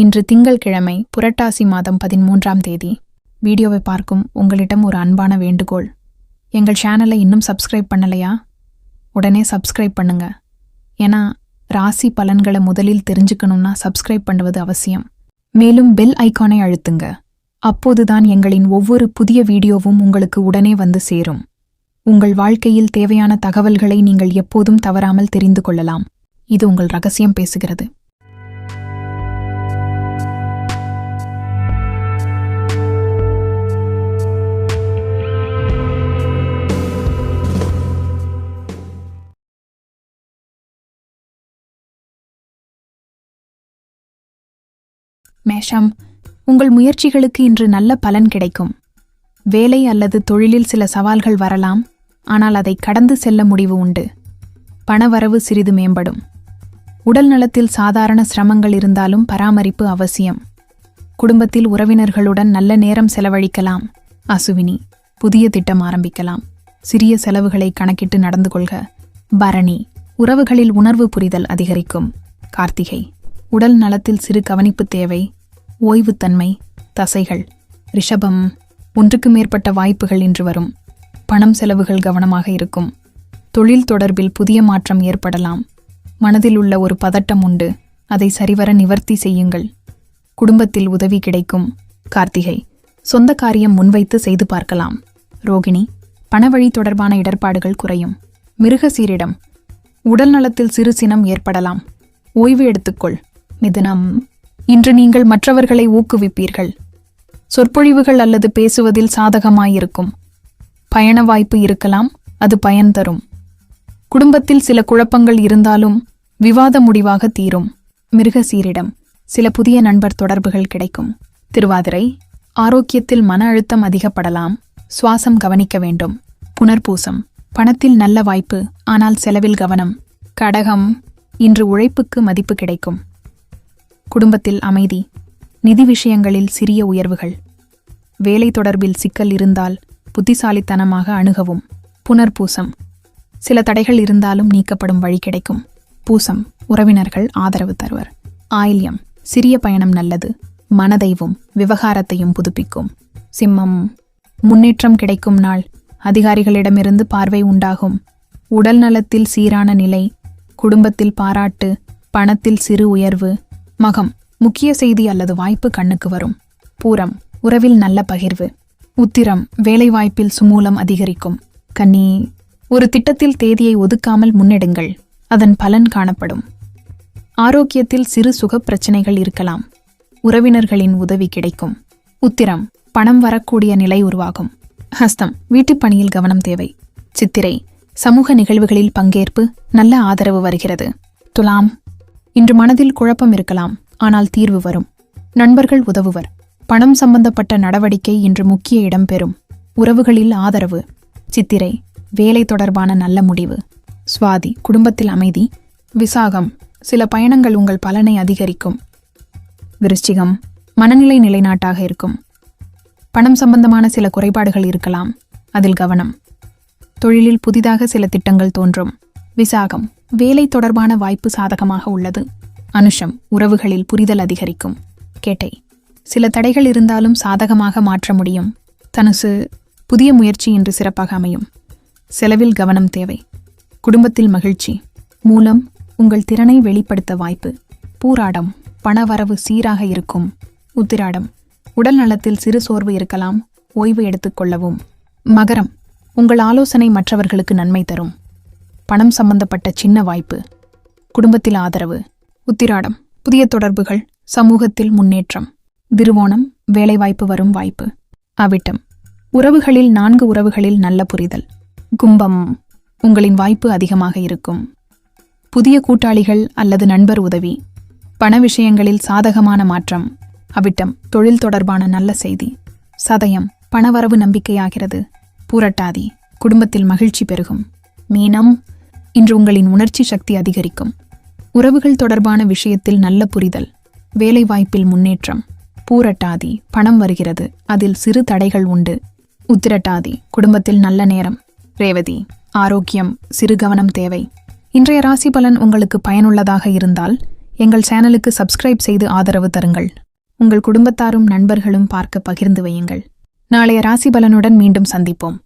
இன்று திங்கள்கிழமை புரட்டாசி மாதம் பதிமூன்றாம் தேதி. வீடியோவை பார்க்கும் உங்களிடம் ஒரு அன்பான வேண்டுகோள். எங்கள் சேனலை இன்னும் சப்ஸ்கிரைப் பண்ணலையா? உடனே சப்ஸ்கிரைப் பண்ணுங்க. ஏன்னா ராசி பலன்களை முதலில் தெரிஞ்சுக்கணும்னா சப்ஸ்கிரைப் பண்ணுவது அவசியம். மேலும் பெல் ஐகானை அழுத்துங்க. அப்போதுதான் எங்களின் ஒவ்வொரு புதிய வீடியோவும் உங்களுக்கு உடனே வந்து சேரும். உங்கள் வாழ்க்கையில் தேவையான தகவல்களை நீங்கள் எப்போதும் தவறாமல் தெரிந்து கொள்ளலாம். இது உங்கள் ரகசியம் பேசுகிறது. மேஷம் உங்கள் முயற்சிகளுக்கு இன்று நல்ல பலன் கிடைக்கும். வேலை அல்லது தொழிலில் சில சவால்கள் வரலாம் ஆனால் அதை கடந்து செல்ல முடிவு உண்டு. பணவரவு சிறிது மேம்படும். உடல் நலத்தில் சாதாரண சிரமங்கள் இருந்தாலும் பராமரிப்பு அவசியம். குடும்பத்தில் உறவினர்களுடன் நல்ல நேரம் செலவழிக்கலாம். அசுவினி புதிய திட்டம் ஆரம்பிக்கலாம். சிறிய செலவுகளை கணக்கிட்டு நடந்து கொள்க. பரணி உறவுகளில் உணர்வு புரிதல் அதிகரிக்கும். கார்த்திகை. உடல் நலத்தில் சிறு கவனிப்பு தேவை. ஓய்வுத்தன்மை தசைகள் ரிஷபம் ஒன்றுக்கு மேற்பட்ட வாய்ப்புகள் இன்று வரும். பணம் செலவுகள் கவனமாக இருக்கும். தொழில் தொடர்பில் புதிய மாற்றம் ஏற்படலாம். மனதில் உள்ள ஒரு பதட்டம் உண்டு. அதை சரிவர நிவர்த்தி செய்யுங்கள். குடும்பத்தில் உதவி கிடைக்கும். கார்த்திகை சொந்த காரியம் முன்வைத்து செய்து பார்க்கலாம். ரோகிணி பணவழி தொடர்பான இடர்பாடுகள் குறையும். மிருக சீரிடம் உடல் நலத்தில் சிறு சினம் ஏற்படலாம். ஓய்வு எடுத்துக்கொள். மிதுனம். இன்று நீங்கள் மற்றவர்களை ஊக்குவிப்பீர்கள். சொற்பொழிவுகள் அல்லது பேசுவதில் சாதகமாயிருக்கும். பயண வாய்ப்பு இருக்கலாம் அது பயன் தரும். குடும்பத்தில் சில குழப்பங்கள் இருந்தாலும் விவாத முடிவாக தீரும். மிருகசீரிடம் சில புதிய நண்பர் தொடர்புகள் கிடைக்கும். திருவாதிரை ஆரோக்கியத்தில் மன அழுத்தம் அதிகப்படலாம். சுவாசம் கவனிக்க வேண்டும். புனர்பூசம். பணத்தில் நல்ல வாய்ப்பு ஆனால் செலவில் கவனம். கடகம். இன்று உழைப்புக்கு மதிப்பு கிடைக்கும். குடும்பத்தில் அமைதி நிதி விஷயங்களில் சிறிய உயர்வுகள். வேலை தொடர்பில் சிக்கல் இருந்தால் புத்திசாலித்தனமாக அணுகவும். புனர்பூசம். சில தடைகள் இருந்தாலும் நீக்கப்படும் வழி கிடைக்கும். பூசம். உறவினர்கள் ஆதரவு தருவர். ஆயில்யம். சிறிய பயணம் நல்லது. மனதைவும் விவகாரத்தையும் புதுப்பிக்கும். சிம்மம். முன்னேற்றம் கிடைக்கும் நாள். அதிகாரிகளிடமிருந்து பார்வை உண்டாகும். உடல் நலத்தில் சீரான நிலை. குடும்பத்தில் பாராட்டு. பணத்தில் சிறு உயர்வு. மகம் முக்கிய செய்தி அல்லது வாய்ப்பு கண்ணுக்கு வரும். பூரம் உறவில் நல்ல பகிர்வு. உத்திரம் வேலைவாய்ப்பில் சுமூலம் அதிகரிக்கும். கன்னி ஒரு திட்டத்தில் தேதியை ஒதுக்காமல் முன்னெடுங்கள். அதன் பலன் காணப்படும். ஆரோக்கியத்தில் சிறு சுகப் பிரச்சனைகள் இருக்கலாம். உறவினர்களின் உதவி கிடைக்கும். உத்திரம் பணம் வரக்கூடிய நிலை உருவாகும். ஹஸ்தம் வீட்டுப் பணியில் கவனம் தேவை. சித்திரை சமூக நிகழ்வுகளில் பங்கேற்பு நல்ல ஆதரவு வருகிறது. துலாம் இன்று மனதில் குழப்பம் இருக்கலாம் ஆனால் தீர்வு வரும். நண்பர்கள் உதவுவர். பணம் சம்பந்தப்பட்ட நடவடிக்கை இன்று முக்கிய இடம் பெறும். உறவுகளில் ஆதரவு. சித்திரை வேலை தொடர்பான நல்ல முடிவு. சுவாதி குடும்பத்தில் அமைதி. விசாகம் சில பயணங்கள் உங்கள் பலனை அதிகரிக்கும். விருச்சிகம் மனநிலை நிலைநாட்டாக இருக்கும். பணம் சம்பந்தமான சில குறைபாடுகள் இருக்கலாம். அதில் கவனம். தொழிலில் புதிதாக சில திட்டங்கள் தோன்றும். விசாகம் வேலை தொடர்பான வாய்ப்பு சாதகமாக உள்ளது. அனுஷம் உறவுகளில் புரிதல் அதிகரிக்கும். கேட்டை சில தடைகள் இருந்தாலும் சாதகமாக மாற்ற முடியும். தனுசு புதிய முயற்சி என்று சிறப்பாக அமையும். செலவில் கவனம் தேவை. குடும்பத்தில் மகிழ்ச்சி. மூலம் உங்கள் திறனை வெளிப்படுத்த வாய்ப்பு. பூராடம் பணவரவு சீராக இருக்கும். உத்திராடம் உடல் நலத்தில் சிறு சோர்வு இருக்கலாம். ஓய்வு எடுத்துக்கொள்ளவும் மகரம் உங்கள் ஆலோசனை மற்றவர்களுக்கு நன்மை தரும். பணம் சம்பந்தப்பட்ட சின்ன வாய்ப்பு குடும்பத்தில் ஆதரவு உத்திராடம் புதிய தொடர்புகள் சமூகத்தில் முன்னேற்றம் திருவோணம் வேலைவாய்ப்பு வரும் வாய்ப்பு அவிட்டம். உறவுகளில் நான்கு உறவுகளில் நல்ல புரிதல். கும்பம் உங்களின் வாய்ப்பு அதிகமாக இருக்கும். புதிய கூட்டாளிகள் அல்லது நண்பர் உதவி. பண விஷயங்களில் சாதகமான மாற்றம் அவிட்டம் தொழில் தொடர்பான நல்ல செய்தி. சதயம் பணவரவு நம்பிக்கையாகிறது பூரட்டாதி குடும்பத்தில் மகிழ்ச்சி பெருகும். மீனம் இன்று உங்களின் உணர்ச்சி சக்தி அதிகரிக்கும். உறவுகள் தொடர்பான விஷயத்தில் நல்ல புரிதல் வேலைவாய்ப்பில் முன்னேற்றம் பூரட்டாதி பணம் வருகிறது அதில் சிறு தடைகள் உண்டு. உத்திரட்டாதி குடும்பத்தில் நல்ல நேரம். ரேவதி ஆரோக்கியம் சிறு கவனம் தேவை. இன்றைய ராசி பலன் உங்களுக்கு பயனுள்ளதாக இருந்தால் எங்கள் சேனலுக்கு சப்ஸ்கிரைப் செய்து ஆதரவு தருங்கள். உங்கள் குடும்பத்தாரும் நண்பர்களும் பார்க்க பகிர்ந்து வையுங்கள். நாளைய ராசி பலனுடன் மீண்டும் சந்திப்போம்.